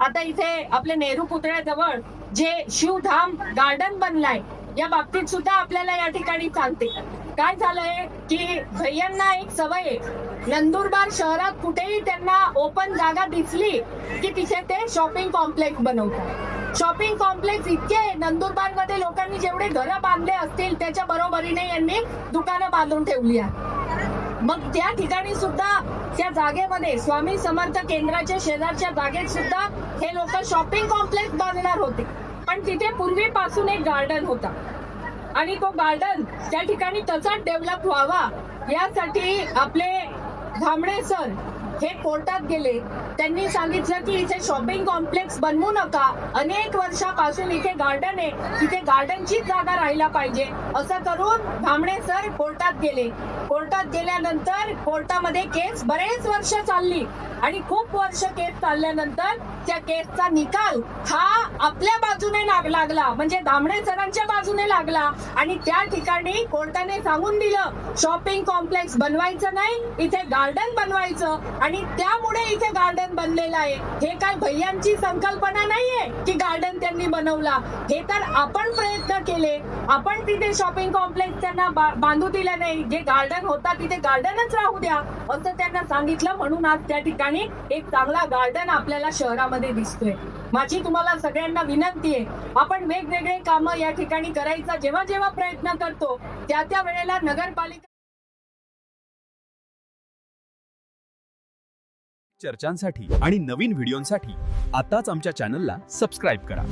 आता इथे आपल्या नेहरू पुतळ्याजवळ जे शिवधाम गार्डन बनलाय या बाबतीत सुद्धा आपल्याला या ठिकाणी सांगते काय झालंय की भैयांना एक सवय आहे. नंदुरबार शहरात कुठेही त्यांना ओपन जागा दिसली की तिथे ते शॉपिंग कॉम्प्लेक्स बनवतात. शॉपिंग कॉम्प्लेक्स इतके नंदुरबारमध्ये लोकांनी जेवढे घरं बांधले असतील त्याच्या बरोबरीने यांनी दुकानं बांधून ठेवली आहे मग त्या ठिकाणी सुद्धा त्या जागेमध्ये स्वामी समर्थ केंद्राच्या शेजारच्या जागेत सुद्धा हे लोक शॉपिंग कॉम्प्लेक्स बांधणार होते. पण तिथे पूर्वीपासून एक गार्डन होता. आणि तो गार्डन त्या ठिकाणी तसाच डेव्हलप व्हावा यासाठी आपले धामणे सर हे कोर्टात गेले. त्यांनी सांगितलं की इथे शॉपिंग कॉम्प्लेक्स बनवू नका. अनेक वर्षापासून इथे गार्डन आहे. तिथे गार्डनचीच जागा राहायला पाहिजे. असं करून धामणे सर कोर्टात गेले. कोर्टात गेल्यानंतर कोर्टामध्ये केस बरेच वर्ष चालली. आणि खूप वर्ष केस चालल्यानंतर त्या केसचा निकाल हा आपल्या बाजूने लाग- लागला. म्हणजे दामणे सरांच्या बाजूने लागला. आणि त्या ठिकाणी कोर्टाने सांगून दिलं शॉपिंग कॉम्प्लेक्स बनवायचं नाही. इथे गार्डन बनवायचं. आणि त्यामुळे इथे गार्डन बनलेलं आहे. हे काय भैयांची संकल्पना नाहीये की गार्डन त्यांनी बनवला? हे तर आपण प्रयत्न केले. आपण तिथे शॉपिंग कॉम्प्लेक्स त्यांना बा- बांधू दिलं नाही. जे गार्डन होता तिथे गार्डनच राहू द्या असं त्यांना सांगितलं. म्हणून आज त्या ठिकाणी एक चांगला गार्डन आपल्याला शहरामध्ये दिसतोय. माझी तुम्हाला सगळ्यांना विनंती आहे. आपण वेगवेगळे कामं या ठिकाणी करायचा जेव्हा जेव्हा प्रयत्न करतो त्या त्या वेळेला नगरपालिका चर्चांसाठी आणि नवीन व्हिडिओंसाठी आताच आमच्या चॅनलला सबस्क्राईब करा.